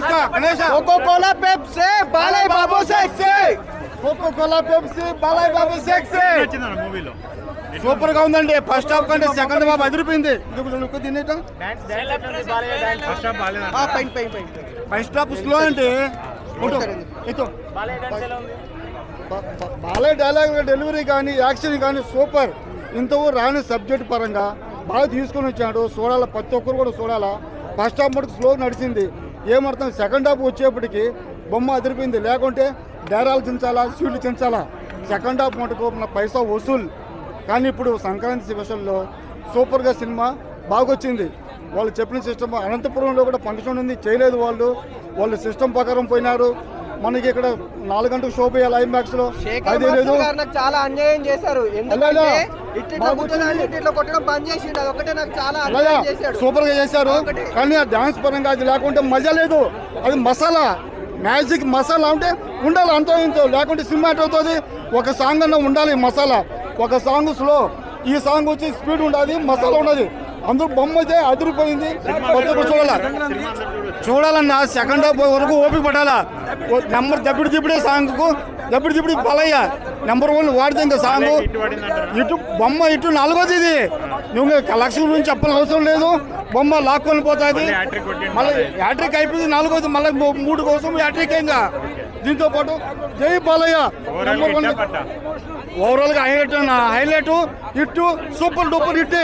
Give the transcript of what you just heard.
Coca Cola Pepsi Balayya Babu sexy Coca Cola Pepsi Balayya Babu sexy మూవీలో. సూపర్గా ఉందండి. First half కంటే second half అదిరిపోయింది first half slow అంటే Balayya dialogue delivery కానీ యాక్షన్ కానీ సూపర్. ఇంతవరకు రాని సబ్జెక్ట్ పరంగా బాగా తీసుకొని వచ్చాడు. చూడాలా ప్రతి ఒక్కరు కూడా చూడాలా. ఫస్ట్ హాఫ్ మటుకు స్లో నడిచింది. ఏమర్థం? సెకండ్ హాఫ్ వచ్చేప్పటికి బొమ్మ అదిరిపోయింది. లేకుంటే డేరాలు చించాలా సీట్లు చించాలా? సెకండ్ హాఫ్ మటుకు మన పైసా వసూలు. కానీ ఇప్పుడు సంక్రాంతి విషయంలో సూపర్గా సినిమా బాగొచ్చింది. వాళ్ళు చెప్పిన సిస్టమ్ అనంతపురంలో కూడా ఫంక్షన్ ఉంది. చేయలేదు వాళ్ళు. వాళ్ళు సిస్టమ్ ప్రకారం పోయినారు. మనకి ఇక్కడ నాలుగు గంటలకు షో పోయాలి ఐమాక్స్లో. శేఖర్ అదే లేదు చాలా అన్యాయం చేశారు సూపర్గా చేశారు కానీ ఆ డాన్స్ పరంగా అది లేకుంటే మజా లేదు. అది మసాలా. మ్యాజిక్ మసాలా అంటే ఉండాలి అంతో ఇంతో లేకుంటే సినిమా అవుతుంది ఒక సాంగ్ అన్న ఉండాలి మసాలా. ఒక సాంగ్ స్లో ఈ సాంగ్ వచ్చి స్పీడ్ ఉండాలి మసాలా ఉన్నది అందరూ బొమ్మ అయితే అదిరిపోయింది. చూడాలా? చూడాలన్నా సెకండ్ హాఫ్ వరకు ఓపిక పడాలా నెంబర్ దప్పుడు దిప్పుడే సాంగ్కు దప్పుడు దిప్పుడు బలయ్య. నెంబర్ వన్ వాడితే ఇంకా సాంగ్. ఇటు బొమ్మ ఇటు నాలుగోది ఇది. నువ్వు కలెక్షన్ గురించి చెప్పని అవసరం లేదు. బొమ్మ లాక్కొని పోతుంది. మళ్ళీ hat-trick కొట్టిండు మళ్ళీ యాట్రిక్ అయిపోయింది నాలుగోది. మళ్ళీ మూడు కోసం యాట్రిక్ ఇంకా దీంతో పాటు జై బాలయ్య ఓవరాల్ నెంబర్ వన్ హిట్టా పట్టా? ఓవరాల్గా హైలైట్ హైలైట్ ఇట్టు సూపర్ డూపర్ హిట్.